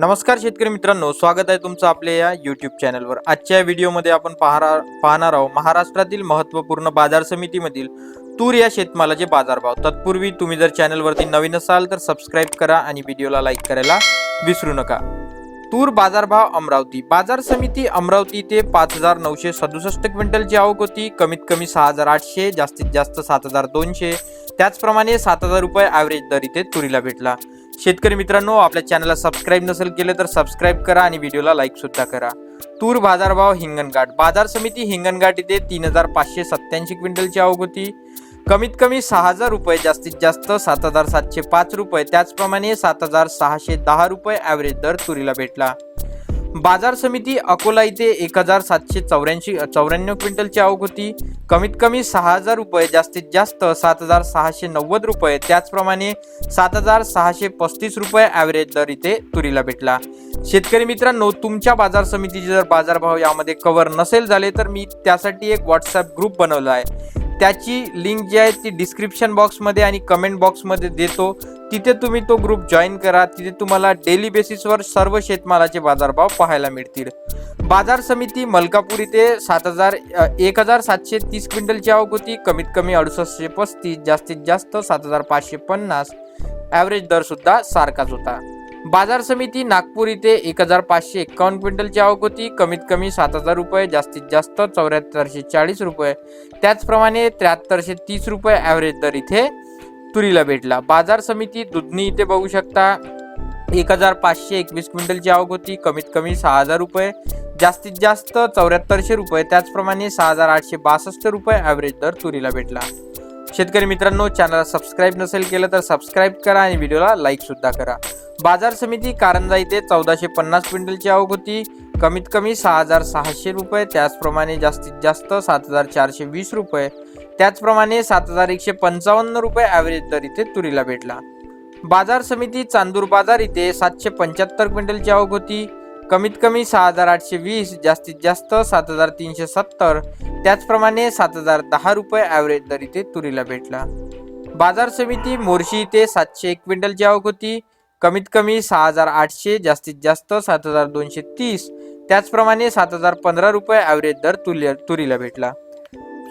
नमस्कार शेतकरी मित्रांनो स्वागत आहे तुमचं आपल्या या युट्यूब चॅनलवर आजच्या या व्हिडिओमध्ये आपण पाहणार पाहणार आहोत महाराष्ट्रातील महत्त्वपूर्ण बाजार समितीमधील तूर या शेतमालाचे बाजारभाव. तत्पूर्वी तुम्ही जर चॅनलवरती नवीन असाल तर सबस्क्राईब करा आणि व्हिडिओला लाईक करायला विसरू नका. तूर बाजारभाव अमरावती. बाजार समिती अमरावती ते पाच हजार नऊशे सदुसष्ट क्विंटलची आवक होती. कमीत कमी सहा हजार आठशे जास्तीत जास्त सात हजार दोनशे. त्याचप्रमाणे सात हजार रुपये ॲव्हरेज दर इथे तुरीला भेटला. शेतकरी मित्रांनो आपल्या चॅनलला सबस्क्राईब नसेल केलं तर सबस्क्राईब करा आणि व्हिडिओला लाईक सुद्धा करा. तूर बाजारभाव हिंगणघाट बाजार समिती हिंगणघाट इथे तीन हजार पाचशे सत्त्याऐंशी क्विंटलची आवक होती. कमीत कमी सहा हजार रुपये जास्तीत जास्त सात हजार सातशे पाच रुपये. त्याचप्रमाणे सात हजार सहाशे दहा रुपये ॲव्हरेज दर तुरीला भेटला. बाजार समिती अकोला इथे एक हजार सातशे चौऱ्याऐंशी चौऱ्याण्णव क्विंटलची आवक होती. कमीत कमी सहा हजार रुपये जास्तीत जास्त सात हजार सहाशे नव्वद रुपये. त्याचप्रमाणे सात हजार सहाशे पस्तीस रुपये ॲव्हरेज दर इथे तुरीला भेटला. शेतकरी मित्रांनो तुमच्या बाजार समितीचे जर बाजारभाव यामध्ये कव्हर नसेल झाले तर मी त्यासाठी एक व्हॉट्सअप ग्रुप बनवला आहे. त्याची लिंक जी आहे ती डिस्क्रिप्शन बॉक्समध्ये आणि कमेंट बॉक्समध्ये देतो. तिथे तुम्ही तो ग्रुप जॉईन करा. तिथे तुम्हाला डेली बेसिसवर सर्व शेतमालाचे बाजारभाव पाहायला मिळतील. बाजार समिती मलकापूर इथे सात हजार एक हजार सातशे तीस क्विंटलची आवक होती कमीत कमी अडुसष्टशे पस्तीस जास्तीत जास्त सात हजार पाचशे पन्नास. ॲव्हरेज दरसुद्धा सारखाच होता. बाजार समिती नागपूर इथे एक हजार पाचशे एक्कावन्न क्विंटलची आवक होती. कमीत कमी सात हजार रुपये जास्तीत जास्त चौऱ्याहत्तरशे चाळीस रुपये. त्याचप्रमाणे त्र्याहत्तरशे तीस रुपये ॲव्हरेज दर इथे तुरीला भेटला. बाजार समिती दुधनी इथे बघू शकता. एक हजार पाचशे एकवीस क्विंटलची आवक होती. कमीत कमी सहा हजार रुपये जास्तीत जास्त चौऱ्याहत्तरशे रुपये. त्याचप्रमाणे सहा हजार आठशे बासष्ट रुपये ॲव्हरेज दर तुरीला भेटला. शेतकरी मित्रांनो चॅनलला सबस्क्राईब नसेल केलं तर सबस्क्राईब करा आणि व्हिडिओला लाईक सुद्धा करा. बाजार समिती कारंजा इथे चौदाशे पन्नास क्विंटलची आवक होती. कमीत कमी सहा हजार सहाशे रुपये त्याचप्रमाणे जास्तीत जास्त सात हजार चारशे वीस रुपये त्याचप्रमाणे सात हजार एकशे पंचावन्न रुपये ॲव्हरेज दर इथे तुरीला भेटला. बाजार समिती चांदूर बाजार इथे सातशे पंच्याहत्तर क्विंटलची आवक होती. कमीत कमी सहा हजार आठशे वीस जास्तीत जास्त सात हजार तीनशे सत्तर. त्याचप्रमाणे सात हजार दहा रुपये ॲव्हरेज दर इथे तुरीला भेटला. बाजार समिती मोर्शी इथे सातशे एक क्विंटलची आवक होती. कमीत कमी सहा हजार आठशे जास्तीत जास्त सात हजार दोनशे तीस. त्याचप्रमाणे सात हजार पंधरा रुपये ॲव्हरेज दर तुल्या तुरीला भेटला.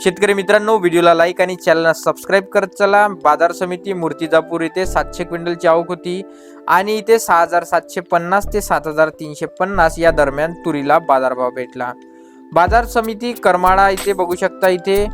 शेतकरी मित्रांनो व्हिडिओला लाईक आणि चॅनलला सबस्क्राईब करत चला. बाजार समिती मूर्तिजापूर इथे सातशे क्विंटलची आवक होती आणि इथे सहा हजार सातशे पन्नास ते सात हजार तीनशे पन्नास या दरम्यान तुरीला बाजारभाव भेटला. बाजार समिती करमाळा इथे बघू शकता इथे.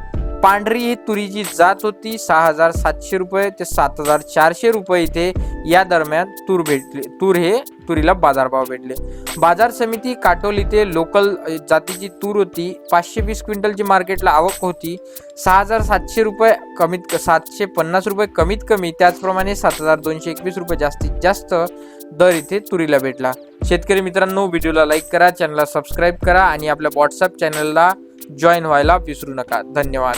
पांढरी ही तुरीची जात होती सहा हजार सातशे रुपये ते सात हजार चारशे रुपये इथे या दरम्यान तूर भेटले. तूर हे तुरीला बाजारभाव भेटले. बाजार समिती काटोल इथे लोकल जातीची तूर होती. पाचशे वीस क्विंटलची मार्केटला आवक होती. सहा हजार सातशे रुपये कमीत सातशे पन्नास रुपये कमीत कमी त्याचप्रमाणे सात हजार दोनशे एकवीस रुपये जास्तीत जास्त दर इथे तुरीला भेटला. शेतकरी मित्रांनो व्हिडिओला लाईक करा चॅनलला सबस्क्राईब करा आणि आपल्या व्हॉट्सअप चॅनलला जॉईन व्हायला विसरू नका. धन्यवाद.